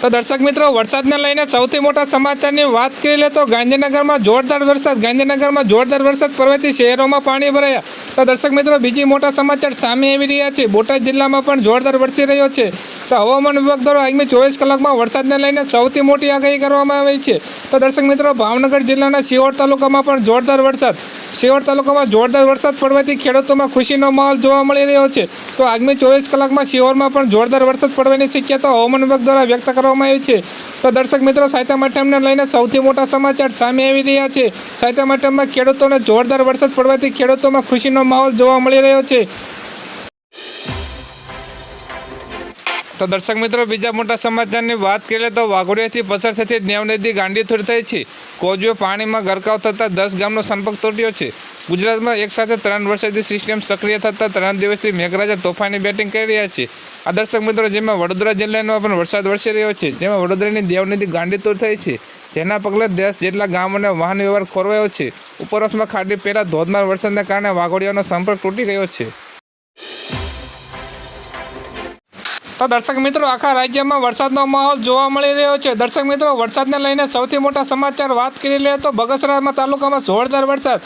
તો દર્શક મિત્રો, વરસાદને લઈને સૌથી મોટા સમાચારની વાત કરી લે તો ગાંધીનગરમાં જોરદાર વરસાદ, ગાંધીનગરમાં જોરદાર વરસાદ પડવાથી શહેરોમાં પાણી ભરાયા. તો દર્શક મિત્રો, બીજી મોટા સમાચાર સામે આવી રહ્યા છે. બોટાદ જિલ્લામાં પણ જોરદાર વરસી રહ્યો છે. તો હવામાન વિભાગ દ્વારા આગામી ચોવીસ કલાકમાં વરસાદને લઈને સૌથી મોટી આગાહી કરવામાં આવી છે. તો દર્શક મિત્રો, ભાવનગર જિલ્લાના સિહોર તાલુકામાં પણ જોરદાર વરસાદ. સિહોર તાલુકામાં જોરદાર વરસાદ પડવાથી ખેડૂતોમાં ખુશીનો માહોલ જોવા મળી રહ્યો છે. તો આગામી ચોવીસ કલાકમાં સિહોરમાં પણ જોરદાર વરસાદ પડવાની શક્યતા હવામાન વિભાગ દ્વારા વ્યક્ત કરવામાં આવી છે. તો દર્શક મિત્રો સાયતા માટેમને લઈને સૌથી મોટા સમાચાર સામે આવી રહ્યા છે. સાયતા માટેમમાં ખેડૂતોને જોરદાર વરસાદ પડવાથી ખેડૂતોમાં ખુશીનો માહોલ જોવા મળી રહ્યો છે. તો દર્શક મિત્રો, બીજા મોટા સમાચારની વાત કરીએ તો વાઘોડિયાથી પસાર થતી નેવ નદી ગાંડીથોડ થઈ છે. કોજવે પાણીમાં ગરકાવ થતાં દસ ગામનો સંપર્ક તૂટ્યો છે. ગુજરાતમાં એકસાથે ત્રણ વર્ષથી સિસ્ટમ સક્રિય થતાં ત્રણ દિવસથી મેઘરાજા તોફાની બેટિંગ કરી રહ્યા છે. આ દર્શક મિત્રો, જેમાં વડોદરા જિલ્લામાં પણ વરસાદ વરસી રહ્યો છે, જેમાં વડોદરાની દેવનદી ગાંડીતોડ થઈ છે. જેના પગલે દસ જેટલા ગામોને વાહન વ્યવહાર ખોરવાયો છે. ઉપરવાસમાં ખાડી પહેલાં ધોધમાર વરસાદને કારણે વાઘોડિયાનો સંપર્ક તૂટી ગયો છે. તો દર્શક મિત્રો, આખા રાજ્યમાં વરસાદનો માહોલ જોવા મળી રહ્યો છે. દર્શક મિત્રો, વરસાદને લઈને સૌથી મોટા સમાચાર વાત કરી લે તો બગસરામાં તાલુકામાં જોરદાર વરસાદ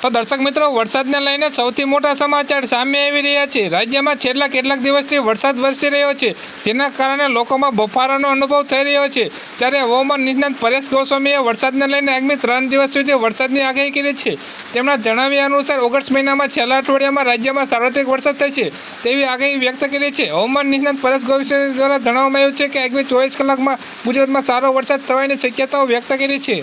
તો દર્શક મિત્રો, વરસાદને લઈને સૌથી મોટા સમાચાર સામે આવી રહ્યા છે. રાજ્યમાં છેલ્લા કેટલાક દિવસથી વરસાદ વરસી રહ્યો છે, જેના કારણે લોકોમાં બફારાનો અનુભવ થઈ રહ્યો છે. ત્યારે હવામાન નિષ્ણાંત પરેશ ગોસ્વામીએ વરસાદને લઈને આગામી ત્રણ દિવસ સુધી વરસાદની આગાહી કરી છે. તેમના જણાવ્યા અનુસાર, ઓગસ્ટ મહિનામાં છેલ્લા અઠવાડિયામાં રાજ્યમાં સાર્વત્રિક વરસાદ થશે તેવી આગાહી વ્યક્ત કરી છે. હવામાન નિષ્ણાંત પરેશ ગોસ્વામી દ્વારા જણાવવામાં આવ્યું છે કે આગામી ચોવીસ કલાકમાં ગુજરાતમાં સારો વરસાદ થવાની શક્યતાઓ વ્યક્ત કરી છે.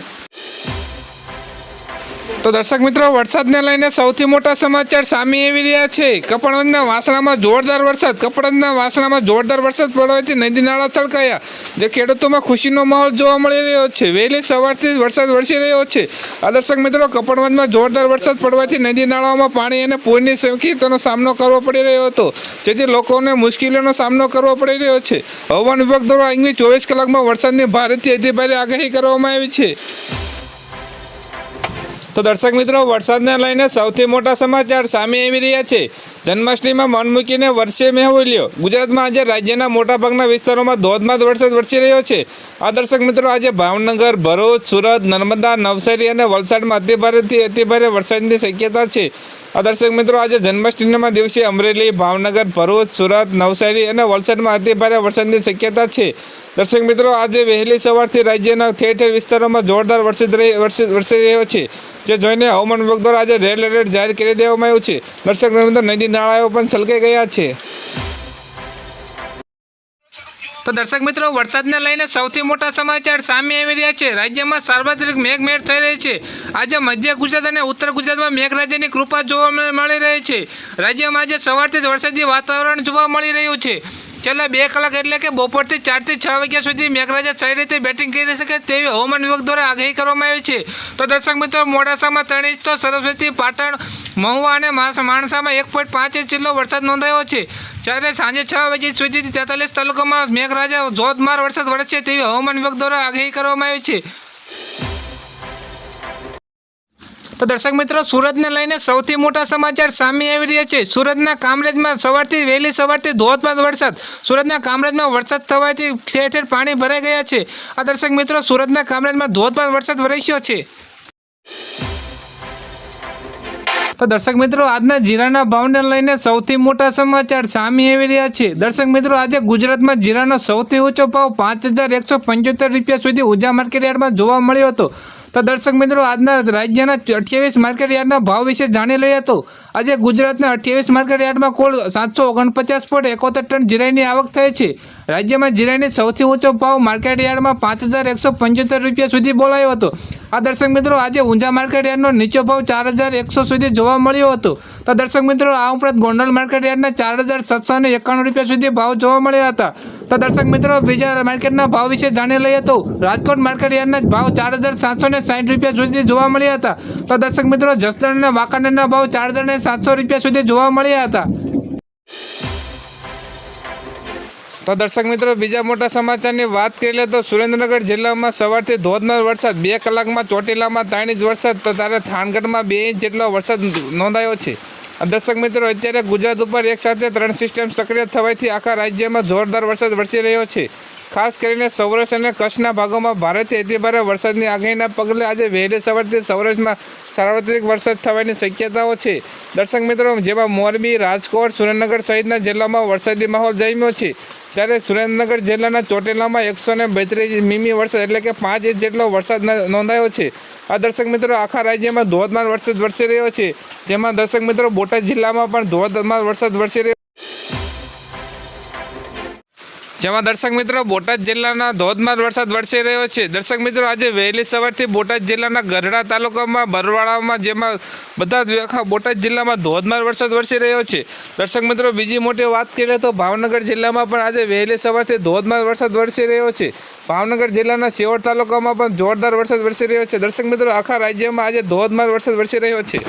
તો દર્શક મિત્રો, વરસાદને લઈને સૌથી મોટા સમાચાર સામે આવી રહ્યા છે. કપડવંજના વાસણામાં જોરદાર વરસાદ, કપડવંજના વાસણામાં જોરદાર વરસાદ પડવાથી નદી નાળા છલકાયા. જે ખેડૂતોમાં ખુશીનો માહોલ જોવા મળી રહ્યો છે. વહેલી સવારથી વરસાદ વરસી રહ્યો છે. આ દર્શક મિત્રો, કપડવંજમાં જોરદાર વરસાદ પડવાથી નદી નાળાઓમાં પાણી અને પૂરની સંખ્યાનો સામનો કરવો પડી રહ્યો હતો. જેથી લોકોને મુશ્કેલીઓનો સામનો કરવો પડી રહ્યો છે. હવામાન વિભાગ દ્વારા આગામી ચોવીસ કલાકમાં વરસાદની ભારેથી અતિભારે આગાહી કરવામાં આવી છે. તો દર્શક મિત્રો, વરસાદને લઈને સૌથી મોટા સમાચાર સામે આવી રહ્યા છે. જન્માષ્ટમીમાં મન મૂકીને વર્ષે મેહુલ્યો ગુજરાતમાં આજે રાજ્યના મોટાભાગના વિસ્તારોમાં ધોધમાર વરસાદ વરસી રહ્યો છે. આ દર્શક મિત્રો, આજે ભાવનગર, ભરૂચ, સુરત, નર્મદા, નવસારી અને વલસાડમાં અતિભારેથી અતિભારે વરસાદની શક્યતા છે. આ દર્શક મિત્રો, આજે જન્માષ્ટમીના દિવસે અમરેલી, ભાવનગર, ભરૂચ, સુરત, નવસારી અને વલસાડમાં અતિભારે વરસાદની શક્યતા છે. દર્શક મિત્રો, આજે વહેલી સવારથી રાજ્યના ઠેર ઠેર વિસ્તારોમાં જોરદાર વરસાદ વરસી રહ્યો છે, જે જોઈને હવામાન વિભાગ દ્વારા આજે રેડ એલર્ટ જાહેર કરી દેવામાં આવ્યું છે. દર્શક મિત્રો નદી નાળાઓ પણ છલકાઈ ગયા છે. તો દર્શક મિત્રો, વરસાદને લઈને સૌથી મોટા સમાચાર સામે આવી રહ્યા છે. રાજ્યમાં સાર્વત્રિક મેઘમેળ થઈ રહી છે. આજે મધ્ય ગુજરાત અને ઉત્તર ગુજરાતમાં મેઘરાજાની કૃપા જોવા મળી રહી છે. રાજ્યમાં આજે સવારથી જ વરસાદી વાતાવરણ જોવા મળી રહ્યું છે. છેલ્લા બે કલાક એટલે કે બપોરથી ચારથી છ વાગ્યા સુધી મેઘરાજા સહી રીતે બેટિંગ કરી શકે તેવી હવામાન વિભાગ દ્વારા આગાહી કરવામાં આવી છે. તો દર્શક મિત્રો, મોડાસામાં ત્રણ ઇંચ તો સરસ્વતી, પાટણ, મહુવા અને માણસામાં એક પોઈન્ટ પાંચ ઇંચ જેટલો વરસાદ નોંધાયો છે. જ્યારે સાંજે છ વાગ્યા સુધી તેતાલીસ તાલુકામાં મેઘરાજા ધોધમાર વરસાદ વરસશે તેવી હવામાન વિભાગ દ્વારા આગાહી કરવામાં આવી છે. દર્શક મિત્રો, સુરતને લઈને સૌથી મોટા સમાચાર સામે આવી રહ્યા છે. સુરતના કામરેજમાં સવારથી વહેલી સવારથી ધોધમાર વરસાદ. સુરતના કામરેજમાં વરસાદ થવાથી ઠેર ઠેર પાણી ભરાઈ ગયા છે. આ દર્શક મિત્રો, સુરતના કામરેજમાં ધોધમાર વરસાદ વરસ્યો છે. તો દર્શક મિત્રો, આજના જીરાના ભાવને લઈને સૌથી મોટા સમાચાર સામે આવી રહ્યા છે. દર્શક મિત્રો, આજે ગુજરાતમાં જીરાનો સૌથી ઊંચો ભાવ પાંચ રૂપિયા સુધી ઉજા માર્કેટ યાર્ડમાં જોવા મળ્યો હતો. તો દર્શક મિત્રો આજના રાજ્યના અઠ્યાવીસ માર્કેટ યાર્ડના ભાવ વિશે જાણી લઈએ તો આજે ગુજરાતના અઠ્યાવીસ માર્કેટ યાર્ડમાં કુલ સાતસો ઓગણપચાસ પોઈન્ટ એકોતેર ટન જીરાની આવક થઈ છે. રાજ્યમાં જીરાની સૌથી ઊંચો ભાવ માર્કેટ યાર્ડમાં પાંચ હજાર એકસો પંચોતેર રૂપિયા સુધી બોલાયો હતો. આ દર્શક મિત્રો, આજે ઊંઝા માર્કેટ યાર્ડનો નીચો ભાવ ચાર હજાર એકસો સુધી જોવા મળ્યો હતો. તો દર્શક મિત્રો, આ ઉપરાંત ગોંડલ માર્કેટ યાર્ડના ચાર હજાર સાતસો ને એકાણું રૂપિયા સુધી ભાવ જોવા મળ્યા હતા. તો દર્શક મિત્રો, બીજા માર્કેટના ભાવ વિશે જાણી લઈએ તો રાજકોટ માર્કેટ યાર્ડના ભાવ ચાર હજાર સાતસો ને સાઠ રૂપિયા સુધી જોવા મળ્યા હતા. તો દર્શક મિત્રો જસદણ અને વાંકાનેરના ભાવ ચાર હજાર સાતસો રૂપિયા સુધી જોવા મળ્યા હતા. તો દર્શક મિત્રો, બીજા મોટા સમાચારની વાત કરી લે તો સુરેન્દ્રનગર જિલ્લામાં સવારથી ધોધમાર વરસાદ, બે કલાકમાં ચોટીલામાં ત્રણ ઇંચ વરસાદ તો ત્યારે થાનગઢમાં બે ઇંચ જેટલો વરસાદ નોંધાયો છે. દર્શક મિત્રો, અત્યારે ગુજરાત ઉપર એક સાથે ત્રણ સિસ્ટમ સક્રિય થવાથી આખા રાજ્યમાં જોરદાર વરસાદ વરસી રહ્યો છે. ખાસ કરીને સૌરાષ્ટ્ર અને કચ્છના ભાગોમાં ભારેથી અતિભારે વરસાદની આગાહીના પગલે આજે વહેલી સવારથી સૌરાષ્ટ્રમાં સાર્વત્રિક વરસાદ થવાની શક્યતાઓ છે. દર્શક મિત્રો, જેમાં મોરબી, રાજકોટ, સુરેન્દ્રનગર સહિતના જિલ્લામાં વરસાદી માહોલ જામ્યો છે. ત્યારે સુરેન્દ્રનગર જિલ્લાના ચોટીલામાં એકસો ને બેત્રીસ મીમી વરસાદ એટલે કે પાંચ ઇંચ જેટલો વરસાદ નોંધાયો છે. આ દર્શક મિત્રો, આખા રાજ્યમાં ધોધમાર વરસાદ વરસી રહ્યો છે. જેમાં દર્શક મિત્રો, બોટાદ જિલ્લામાં પણ ધોધમાર વરસાદ વરસી રહ્યો જેમાં દર્શક મિત્રો બોટાદ જિલ્લાના ધોધમાર વરસાદ વરસી રહ્યો છે. દર્શક મિત્રો આજે વહેલી સવારથી બોટાદ જિલ્લાના ગઢડા તાલુકામાં બરવાડામાં જેમાં બધા જ આખા બોટાદ જિલ્લામાં ધોધમાર વરસાદ વરસી રહ્યો છે. દર્શક મિત્રો, બીજી મોટી વાત કરીએ તો ભાવનગર જિલ્લામાં પણ આજે વહેલી સવારથી ધોધમાર વરસાદ વરસી રહ્યો છે. ભાવનગર જિલ્લાના શિવોર તાલુકામાં પણ જોરદાર વરસાદ વરસી રહ્યો છે. દર્શક મિત્રો, આખા રાજ્યમાં આજે ધોધમાર વરસાદ વરસી રહ્યો છે.